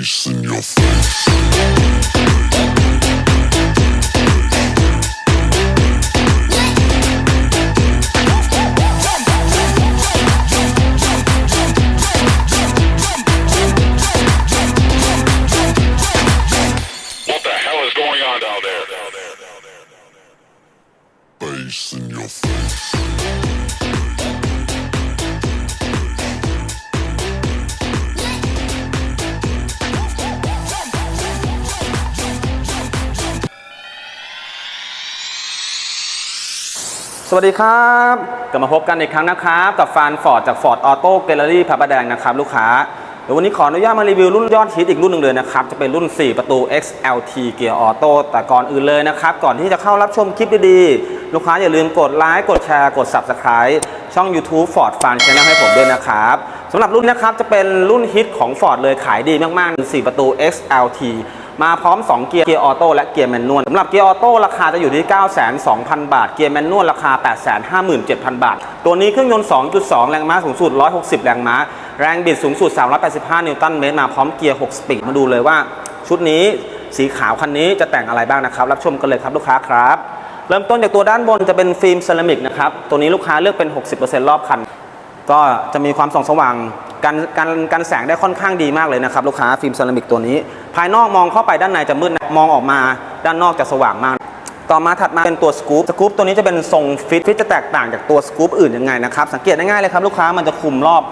Bass in your face. สวัสดีครับกลับมาพบกันอีกครั้งนะครับ กับฟานฟอร์ดจาก Ford Auto Gallery พระประแดงนะครับลูกค้าเดี๋ยววันนี้ขออนุญาตมารีวิวรุ่นยอดฮิตอีกรุ่นหนึ่งเลยนะครับ จะเป็นรุ่น 4 ประตู XLT Gear Auto แต่ก่อนอื่นเลยนะครับ ก่อนที่จะเข้ารับชมคลิปดีๆ ลูกค้าอย่าลืมกดไลค์กดแชร์กด Subscribe ช่อง YouTube Ford Fan Channel ให้ผมด้วยนะครับสำหรับรุ่นนะครับจะเป็นรุ่นฮิตของ Ford เลยขายดีมากๆ4ประตู XLT มาพร้อม 2 เกียร์ เกียร์ออโต้และเกียร์แมนนวลสำหรับเกียร์ออโต้ราคาจะอยู่ที่ 902,000 บาท เกียร์แมนนวลราคา 857,000 บาท ตัวนี้เครื่องยนต์ 2.2 แรงม้าสูงสุด 160 แรงม้า แรงบิดสูงสุด 385 นิวตันเมตร มาพร้อมเกียร์ 6 สปีด มาดูเลยว่า ชุดนี้สีขาวคันนี้จะแต่งอะไรบ้างนะครับ รับชมกันเลยครับลูกค้าครับ เริ่มต้นจากตัวด้านบนจะเป็นฟิล์มเซรามิกนะครับ ตัวนี้ลูกค้าเลือกเป็น 60%รอบคัน ก็จะมีความส่องสว่าง กันกันกันแสงได้ค่อนข้างดีมากเลยนะครับลูกค้าฟิล์มเซรามิกตัวนี้ ภายนอกมองเข้าไปด้านในจะมืดมองออกมาด้านนอกจะสว่างมาก ต่อมาถัดมาเป็นตัวสกู๊ปสกู๊ปตัวนี้จะเป็นทรงฟิตฟิตจะแตกต่างจากตัวสกู๊ปอื่นยังไงนะครับสังเกตได้ง่ายเลยครับลูกค้ามันจะคุมรอบ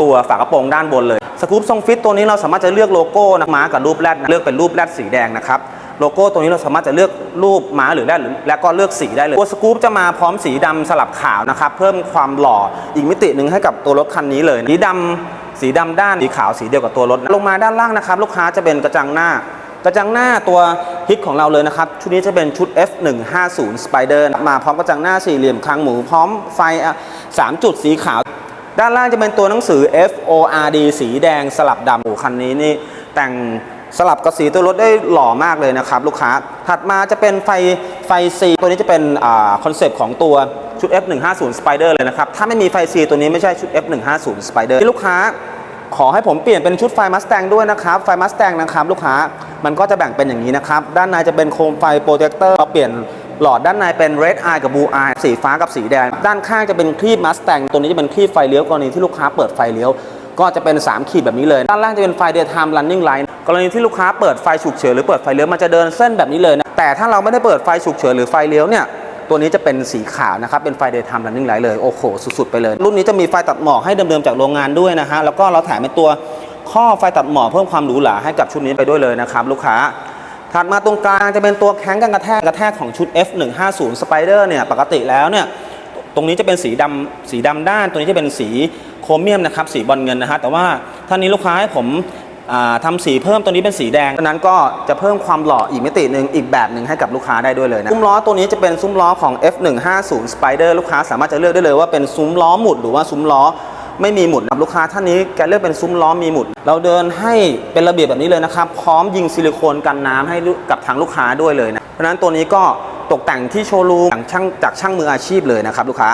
ตัวฝากระโปรงด้านบนเลยสกู๊ปทรงฟิตตัวนี้เราสามารถจะเลือกโลโก้นะม้ากับรูปแรดนะเลือกเป็นรูปแรดสีแดงนะครับโลโก้ตัวนี้เราสามารถจะเลือกรูปม้าหรือแรดหรือแล้วก็เลือกสีได้เลยตัวสกู๊ปจะมาพร้อมสีดำสลับขาวนะครับเพิ่มความหล่ออีกมิติหนึ่งให้กับตัวรถคันนี้เลยสีดำ สีดำด้านสีขาวสีเดียวกับตัวรถ ลงมาด้านล่างนะครับ ลูกค้าจะเป็นกระจังหน้ากระจังหน้าตัวฮิตของเราเลยนะครับ ชุดนี้จะเป็นชุด F150 Spider มาพร้อมกระจังหน้าสี่เหลี่ยมคางหมูพร้อมไฟ 3 จุดสีขาว ด้านล่างจะเป็นตัวหนังสือ FORD สีแดงสลับดำโอ้คันนี้นี่แต่ง สลับกับสีตัวรถได้หล่อมากเลยนะครับลูกค้า ถัดมาจะเป็นไฟไฟ C ตัวนี้จะเป็นคอนเซปต์ของตัวชุด F150 Spider เลยนะครับ ถ้าไม่มีไฟ C ตัวนี้ไม่ใช่ชุด F150 Spider ที่ลูกค้าขอให้ผมเปลี่ยนเป็นชุดไฟมัสแตงด้วยนะครับ ไฟมัสแตงนะครับลูกค้ามันก็จะแบ่งเป็นอย่างนี้นะครับ ด้านในจะเป็นโคมไฟโปรเจคเตอร์เราเปลี่ยนหลอดด้านในเป็น red eye กับ blue eye สีฟ้ากับสีแดง ด้านข้างจะเป็นครีบมัสแตงตัวนี้จะเป็นครีบไฟเลี้ยวกรณีที่ลูกค้าเปิดไฟเลี้ยว ก็จะเป็น 3 ขีดแบบนี้เลย ด้านล่างจะเป็นไฟ daytime running light กรณีที่ลูกค้าเปิดไฟฉุกเฉินหรือเปิดไฟเลี้ยวมันจะเดินเส้นแบบนี้เลยนะแต่ถ้าเราไม่ได้เปิดไฟฉุกเฉินหรือไฟเลี้ยวเนี่ยตัวนี้จะเป็นสีขาวนะครับ เป็นไฟ daytime running light เลย โอ้โห สุดๆ ไปเลย รุ่นนี้จะมีไฟตัดหมอกให้เดิมๆ จากโรงงานด้วยนะฮะ แล้วก็เราแถมเป็นตัวข้อไฟตัดหมอกเพิ่มความหรูหราให้กับชุดนี้ไปด้วยเลยนะครับ ลูกค้า ถัดมาตรงกลางจะเป็นตัวแข้งกันกระแทกกระแทกของชุด F150 Spider เนี่ย ปกติแล้วเนี่ย ตรงนี้จะเป็นสีดำสีดำด้าน ตัวนี้จะเป็นสีโครเมียมนะครับ สีบอลเงินนะฮะ แต่ว่าท่านนี้ลูกค้าให้ผม อ่าทำสีเพิ่มตัวนี้เป็นสีแดงดังนั้นก็จะเพิ่มความหล่ออีกมิติหนึ่งอีกแบบหนึ่งให้กับลูกค้าได้ด้วยเลยนะซุ้มล้อตัวนี้จะเป็นซุ้มล้อของ F150 Spider ลูกค้าสามารถจะเลือกได้เลยว่าเป็นซุ้มล้อหมุดหรือว่าซุ้มล้อไม่มีหมุดนะครับลูกค้าท่านนี้แกเลือกเป็นซุ้มล้อมีหมุด เราเดินให้เป็นระเบียบแบบนี้เลยนะครับ พร้อมยิงซิลิโคนกันน้ำให้กับทางลูกค้าด้วยเลยนะ เพราะฉะนั้นตัวนี้ก็ตกแต่งที่โชว์รูมจากช่างจากช่างมืออาชีพเลยนะครับลูกค้า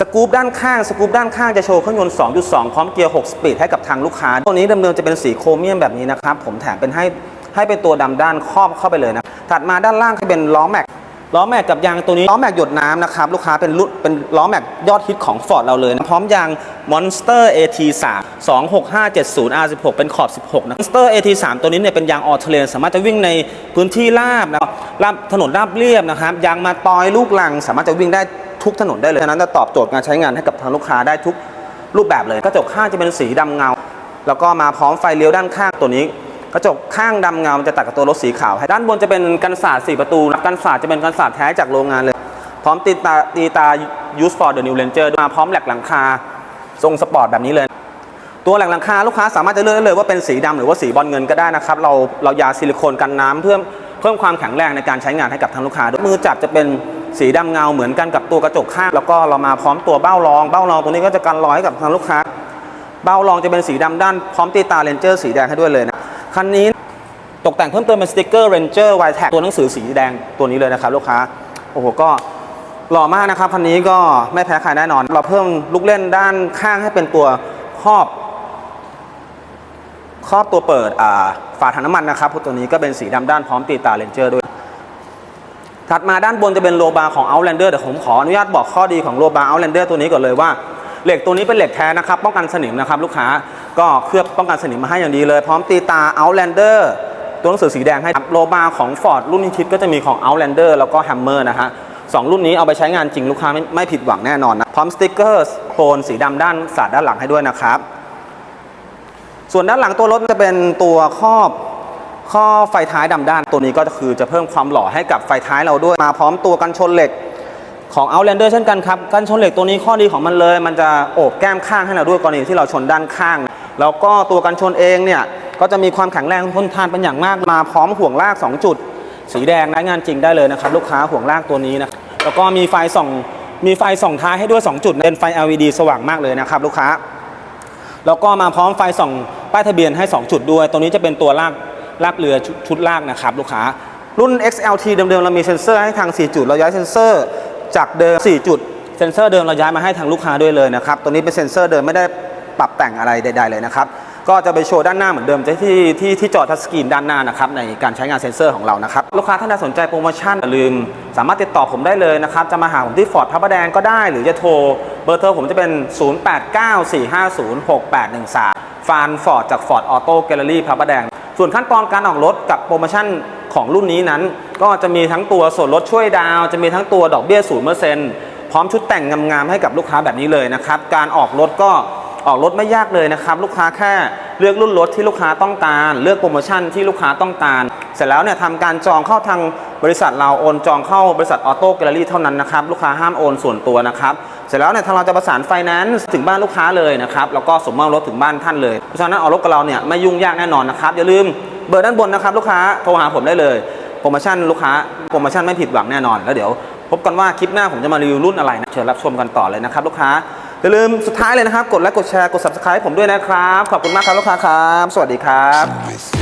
สกู๊ปด้านข้างสกู๊ปด้านข้างจะโชว์เครื่องยนต์ 2.2 พร้อมเกียร์ 6 สปีดให้กับทางลูกค้า ตัวนี้เดิมๆจะเป็นสีโครเมียมแบบนี้นะครับ ผมแถมเป็นให้ให้เป็นตัวดำด้านครอบเข้าไปเลยนะ ถัดมาด้านล่างจะเป็นล้อแม็ก ล้อแม็กกับยางตัวนี้ล้อแม็กหยดน้ำนะครับ ลูกค้าเป็นรุ่นเป็นล้อแม็กยอดฮิตของ Ford เราเลยนะพร้อมยาง Monster AT3 26570 R16 เป็นขอบ 16 นะ Monster AT3 ตัวนี้เนี่ยเป็นยางออเทเลนสามารถจะวิ่งในพื้นที่ราบนะราบถนนราบเรียบนะครับยางมาตอยลูกลังสามารถจะวิ่งได้ ทุกถนนได้เลยฉะนั้นจะตอบโจทย์การใช้งานให้กับทางลูกค้าได้ทุกรูปแบบเลย กระจกข้างจะเป็นสีดำเงา แล้วก็มาพร้อมไฟเลี้ยวด้านข้างตัวนี้ กระจกข้างดำเงาจะตัดกับตัวรถสีขาวด้านบนจะเป็นกันศาสตร์4ประตูกันศาสตร์จะเป็นกันศาสตร์แท้จากโรงงานเลย พร้อมตีตาตีตา use for the new ranger มาพร้อมแหลกหลังคาทรงสปอร์ตแบบนี้เลยตัวแหลกหลังคาลูกค้าสามารถจะเลือกได้เลยว่าเป็นสีดำหรือว่าสีบอลเงินก็ได้นะครับ เราเรายาซิลิโคนกันน้ำเพื่อเพิ่มความแข็งแรงในการใช้งานให้กับทางลูกค้าด้วยมือจับจะเป็น สีดำเงาเหมือนกันกับตัวกระจกข้าง แล้วก็เรามาพร้อมตัวเบ้ารอง เบ้ารองตัวนี้ก็จะกันรอยให้กับทางลูกค้า เบ้ารองจะเป็นสีดำด้านพร้อมตีตาเรนเจอร์สีแดงให้ด้วยเลยนะคันนี้ตกแต่งเพิ่มเติมเป็นสติกเกอร์ Ranger w i t e ตัวหนังสือสีแดงตัวนี้เลยนะครับลูกค้าโอ้โหก็หล่อมากนะครับคันนี้ก็ไม่แพ้ใครแน่นอน เราเพิ่มลูกเล่นด้านข้างให้เป็นตัวครอบครอบตัวเปิดฝาถังน้ำมันนะครับตัวนี้ก็เป็นสีดำด้านพร้อมตีตาเลนเจอร์ด้วย ถัดมาด้านบนจะเป็นโลบาร์ของ Outlander เดี๋ยวผมขออนุญาตบอกข้อดีของโลบาร์ Outlander ตัวนี้ก่อนเลยว่าเหล็กตัวนี้เป็นเหล็กแท้นะครับ ป้องกันสนิมนะครับลูกค้าก็เคลือบป้องกันสนิมมาให้อย่างดีเลย พร้อมตีตา Outlander ตัวหนังสือสีแดงให้โลบาร์ของ Ford รุ่นที่คิดก็จะมีของ Outlander แล้วก็ Hammer นะฮะสองรุ่นนี้เอาไปใช้งานจริงลูกค้าไม่ไม่ผิดหวังแน่นอนนะพร้อมสติ๊กเกอร์โคลนสีดำด้านสาดด้านหลังให้ด้วยนะครับ ส่วนด้านหลังตัวรถจะเป็นตัวครอบ ข้อไฟท้ายดำด้านตัวนี้ก็คือจะเพิ่มความหล่อให้กับไฟท้ายเราด้วยมาพร้อมตัวกันชนเหล็กของ Outlander เช่นกันครับกันชนเหล็กตัวนี้ข้อดีของมันเลย มันจะโอบแก้มข้างให้เราด้วยกรณีที่เราชนด้านข้าง แล้วก็ตัวกันชนเองเนี่ยก็จะมีความแข็งแรงทนทานเป็นอย่างมากมาพร้อมห่วงลาก 2 จุด สีแดงใช้งานจริงได้เลยนะครับ ลูกค้าห่วงลากตัวนี้นะแล้วก็มีไฟส่องมีไฟส่องท้ายให้ด้วย 2 จุดเป็นไฟ LED สว่างมากเลยนะครับ ลูกค้า แล้วก็มาพร้อมไฟส่องป้ายทะเบียนให้ 2 จุดด้วย ตัวนี้จะเป็นตัวลาก ลากเรือชุดชุดลากนะครับลูกค้า รุ่น XLT เดิมๆเรามีเซ็นเซอร์ให้ทาง 4 จุดเราย้ายเซ็นเซอร์จากเดิม 4 จุด เซ็นเซอร์เดิมเราย้ายมาให้ทางลูกค้าด้วยเลยนะครับตัวนี้เป็นเซ็นเซอร์เดิมไม่ได้ปรับแต่งอะไรใด ๆ เลยนะครับก็จะไปโชว์ด้านหน้าเหมือนเดิมที่ที่ที่จอทัชสกรีนด้านหน้านะครับในการใช้งานเซ็นเซอร์ของเรานะครับลูกค้าท่านใดสนใจโปรโมชั่นอย่าลืม สามารถติดต่อผมได้เลยนะครับ จะมาหาผมที่ฟอร์ดพระประแดงก็ได้ หรือจะโทรเบอร์โทรผมจะเป็น 0894506813ฟานฟอร์ดจากฟอร์ดออโต้แกลเลอรี่พระประแดง ส่วนขั้นตอนการออกรถกับโปรโมชั่นของรุ่นนี้นั้น ก็จะมีทั้งตัวส่วนลดช่วยดาว จะมีทั้งตัวดอกเบี้ยศูนย์เปอร์เซ็นต์พร้อมชุดแต่งงามๆให้กับลูกค้าแบบนี้เลยนะครับ การออกรถก็ออกรถไม่ยากเลยนะครับ ลูกค้าแค่เลือกรุ่นรถที่ลูกค้าต้องการ เลือกโปรโมชั่นที่ลูกค้าต้องการ เสร็จแล้วเนี่ยทำการจองเข้าทางบริษัทเราโอนจองเข้าบริษัทออโต้แกลเลอรี่เท่านั้นนะครับลูกค้าห้ามโอนส่วนตัวนะครับ สร็จแล้วเนี่ยทางเราจะประสานไฟแนนซ์ถึงบ้านลูกค้าเลยนะครับแล้วก็ส่งมอบรถถึงบ้านท่านเลยเพราะฉะนั้นออกรถกับเราเนี่ยไม่ยุ่งยากแน่นอนนะครับอย่าลืมเบอร์ด้านบนนะครับลูกค้าโทรหาผมได้เลยโปรโมชั่นลูกค้าโปรโมชั่นไม่ผิดหวังแน่นอน แล้วเดี๋ยวพบกันว่าคลิปหน้าผมจะมารีวิวรุ่นอะไรนะเชิญรับชมกันต่อเลยนะครับลูกค้าอย่าลืมสุดท้ายเลยนะครับ กดไลค์กดแชร์กด subscribe ผมด้วยนะครับ ขอบคุณมากครับลูกค้าครับ สวัสดีครับ nice.